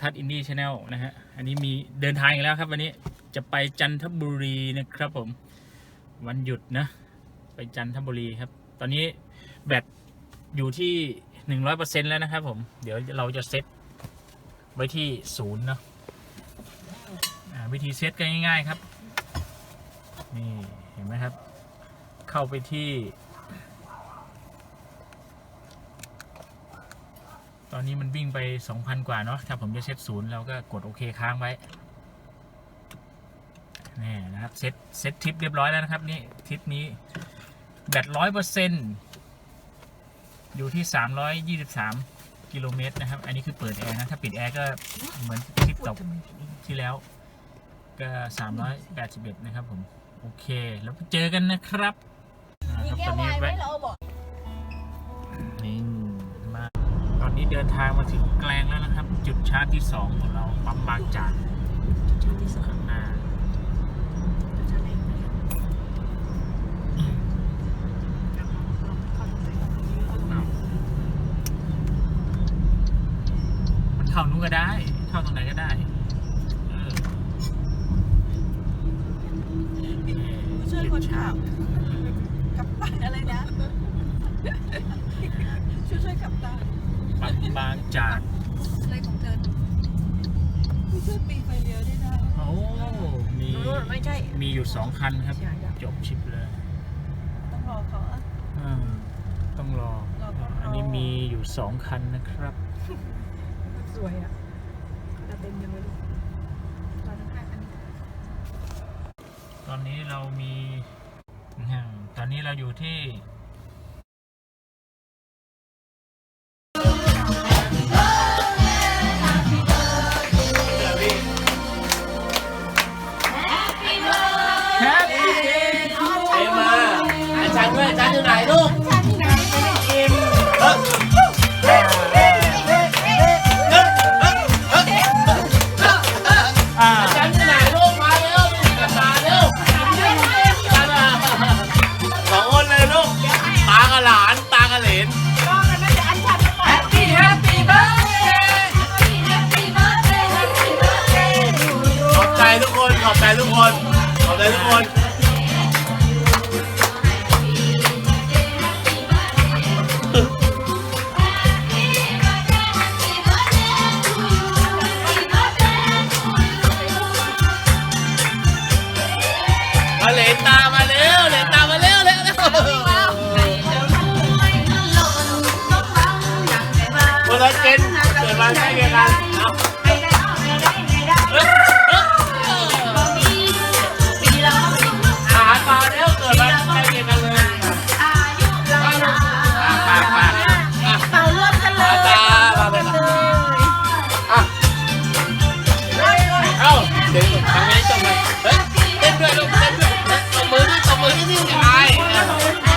ทัศน์อินดี้ชาแนลนะฮะ อันนี้มีเดินทางอีกแล้วครับ วันนี้จะไปจันทบุรีนะครับผม วันหยุดนะ ไปจันทบุรีครับ ตอนนี้แบตอยู่ที่หนึ่งร้อยเปอร์เซ็นแล้วนะครับผม เดี๋ยวเราจะเซตไว้ที่ศูนย์เนาะวิธีเซตก็ง่าย ๆครับ นี่เห็นไหมครับ เข้าไปที่ ตอนนี้มันวิ่งไป 2,000 กว่าเนาะถ้าผมจะเซตศูนย์เราก็กดโอเคค้างไว้นี่นะครับเซตเซตทริปเรียบร้อยแล้วนะครับนี่ทริปนี้แบตร้อยเปอร์เซ็นอยู่ที่ 323 กิโลเมตรนะครับ อันนี้คือเปิดแอร์นะ ถ้าปิดแอร์ก็เหมือนทริปตกที่แล้ว ก็ 381 นะครับผม โอเค แล้วไปเจอกันนะครับอ่ามีครับแก้ตวอนวานี้ยไหมแวะเราบอกนี่มาตอ นนี้เดินทางมาถึงแกลงแล้วนะครับ จุดชาร์จที่สองของเราปั๊มบางจากข้างหน้าอ้าวมันเข้านู้นก็ได้ เข้าตรงไหนก็ได้เออช่วยคนขับกับตันอะไรนะ ช่วยช่วยกับตันปั๊ม บางจากอะไรของเธอช่วยปีไฟเลี้ยวได้นะโอ้มี รู้ไม่ใช่ มีอยู่สองคันครับใช่ครับจบชิปเลย ต้องรอเขาอะอ่าต้องรอรอก่อนอันนี้มีอยู่สองคันนะครับ สวยอะจะเต็มยังไม่รู้ตอนนั้นอันนี้ตอนนี้เรามีอืมตอนนี้เราอยู่ที่ คนขอบใจทุกคนมาเหลนตามาเร็วเหลนตามาเร็วเร็วเร็วคนละเจนเกิดมาใกล้เคียงกันเอา จ